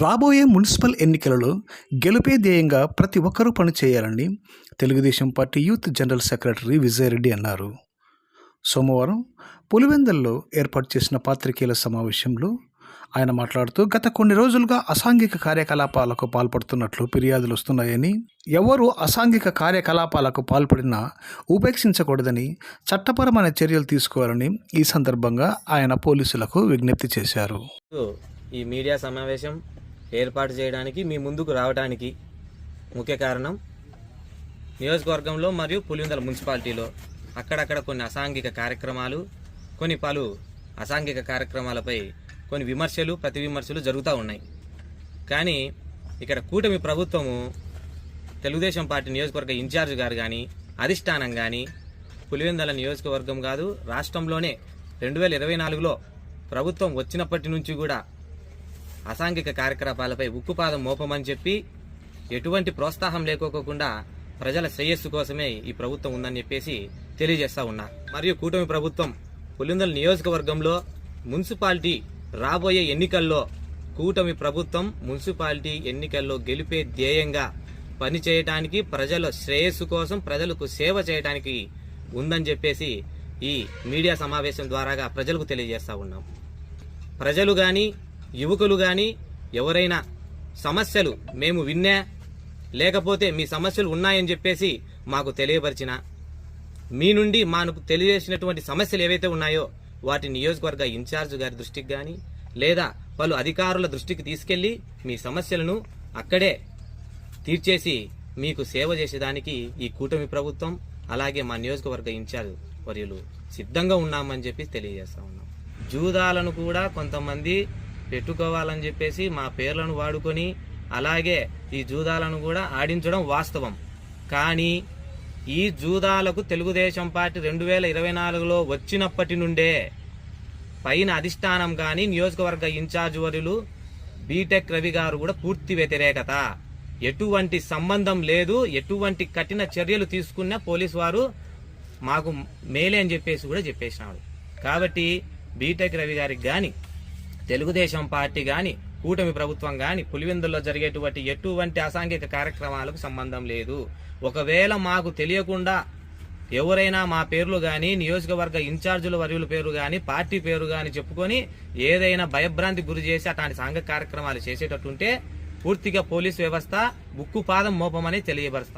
రాబోయే మున్సిపల్ ఎన్నికలలో గెలుపే ధ్యేయంగా ప్రతి ఒక్కరూ పనిచేయాలని Telugu Desam party youth general secretary Vijaya Reddy అన్నారు. సోమవారం పులివెందల్లో ఏర్పాటు చేసిన పాత్రికేయుల సమావేశంలో ఆయన మాట్లాడుతూ గత కొన్ని రోజులుగా అసాంఘిక కార్యకలాపాలకు పాల్పడుతున్నట్లు ఫిర్యాదులు వస్తున్నాయని ఎవరు అసాంఘిక కార్యకలాపాలకు పాల్పడినా ఉపేక్షించకూడదని చట్టపరమైన చర్యలు తీసుకోవాలని ఈ సందర్భంగా ఆయన పోలీసులకు విజ్ఞప్తి చేశారు. ఈ మీడియా సమావేశం ఏర్పాటు చేయడానికి మీ ముందుకు రావడానికి ముఖ్య కారణం నియోజకవర్గంలో మరియు పులివెందుల మున్సిపాలిటీలో అక్కడక్కడ కొన్ని అసాంఘిక కార్యక్రమాలు కొన్ని పలు అసాంఘిక కార్యక్రమాలపై కొన్ని విమర్శలు ప్రతి విమర్శలు జరుగుతూ ఉన్నాయి. కానీ ఇక్కడ కూటమి ప్రభుత్వము తెలుగుదేశం పార్టీ నియోజకవర్గ ఇన్ఛార్జ్ గారు కానీ అధిష్టానం కానీ పులివెందల నియోజకవర్గం కాదు రాష్ట్రంలోనే రెండు వేల ఇరవై నాలుగులో ప్రభుత్వం వచ్చినప్పటి నుంచి కూడా అసాంఘిక కార్యకలాపాలపై ఉక్కుపాదం మోపమని చెప్పి ఎటువంటి ప్రోత్సాహం లేకోకుండా ప్రజల శ్రేయస్సు కోసమే ఈ ప్రభుత్వం ఉందని చెప్పేసి తెలియజేస్తా ఉన్నా. మరియు కూటమి ప్రభుత్వం పులిందల నియోజకవర్గంలో మున్సిపాలిటీ రాబోయే ఎన్నికల్లో కూటమి ప్రభుత్వం మున్సిపాలిటీ ఎన్నికల్లో గెలిపే ధ్యేయంగా పనిచేయటానికి ప్రజల శ్రేయస్సు కోసం ప్రజలకు సేవ చేయడానికి ఉందని చెప్పేసి ఈ మీడియా సమావేశం ద్వారాగా ప్రజలకు తెలియజేస్తా ఉన్నాం. ప్రజలు కానీ యువకులు కానీ ఎవరైనా సమస్యలు మేము విన్నా లేకపోతే మీ సమస్యలు ఉన్నాయని చెప్పేసి మాకు తెలియపరిచిన మీ నుండి మాకు తెలియజేసినటువంటి సమస్యలు ఏవైతే ఉన్నాయో వాటి నియోజకవర్గ ఇన్ఛార్జ్ గారి దృష్టికి కానీ లేదా పలు అధికారుల దృష్టికి తీసుకెళ్ళి మీ సమస్యలను అక్కడే తీర్చేసి మీకు సేవ చేసేదానికి ఈ కూటమి ప్రభుత్వం అలాగే మా నియోజకవర్గ ఇన్ఛార్జ్ వర్యులు సిద్ధంగా ఉన్నామని చెప్పి తెలియజేస్తా ఉన్నాం. జూదాలను కూడా కొంతమంది పెట్టుకోవాలని చెప్పేసి మా పేర్లను వాడుకొని అలాగే ఈ జూదాలను కూడా ఆడించడం వాస్తవం. కానీ ఈ జూదాలకు తెలుగుదేశం పార్టీ రెండు వేల ఇరవై నాలుగులో వచ్చినప్పటి నుండే పైన అధిష్టానం కానీ నియోజకవర్గ ఇన్ఛార్జ్ వర్యులు బీటెక్ రవి గారు కూడా పూర్తి వ్యతిరేకత. ఎటువంటి సంబంధం లేదు ఎటువంటి కఠిన చర్యలు తీసుకున్న పోలీస్ వారు మాకు మేలే అని చెప్పేసి కూడా చెప్పేసినాడు. కాబట్టి బీటెక్ రవి గారికి కానీ తెలుగుదేశం పార్టీ కానీ కూటమి ప్రభుత్వం కానీ పులివెందుల్లో జరిగేటువంటి ఎటువంటి అసాంఘిక కార్యక్రమాలకు సంబంధం లేదు. ఒకవేళ మాకు తెలియకుండా ఎవరైనా మా పేర్లు కానీ నియోజకవర్గ ఇన్ఛార్జీల వర్యుల పేరు కానీ పార్టీ పేరు కానీ చెప్పుకొని ఏదైనా భయభ్రాంతి గురి చేసి అట్లాంటి సాంఘిక కార్యక్రమాలు చేసేటట్టుంటే పూర్తిగా పోలీస్ వ్యవస్థ ఉక్కు పాదం మోపమని తెలియపరుస్తా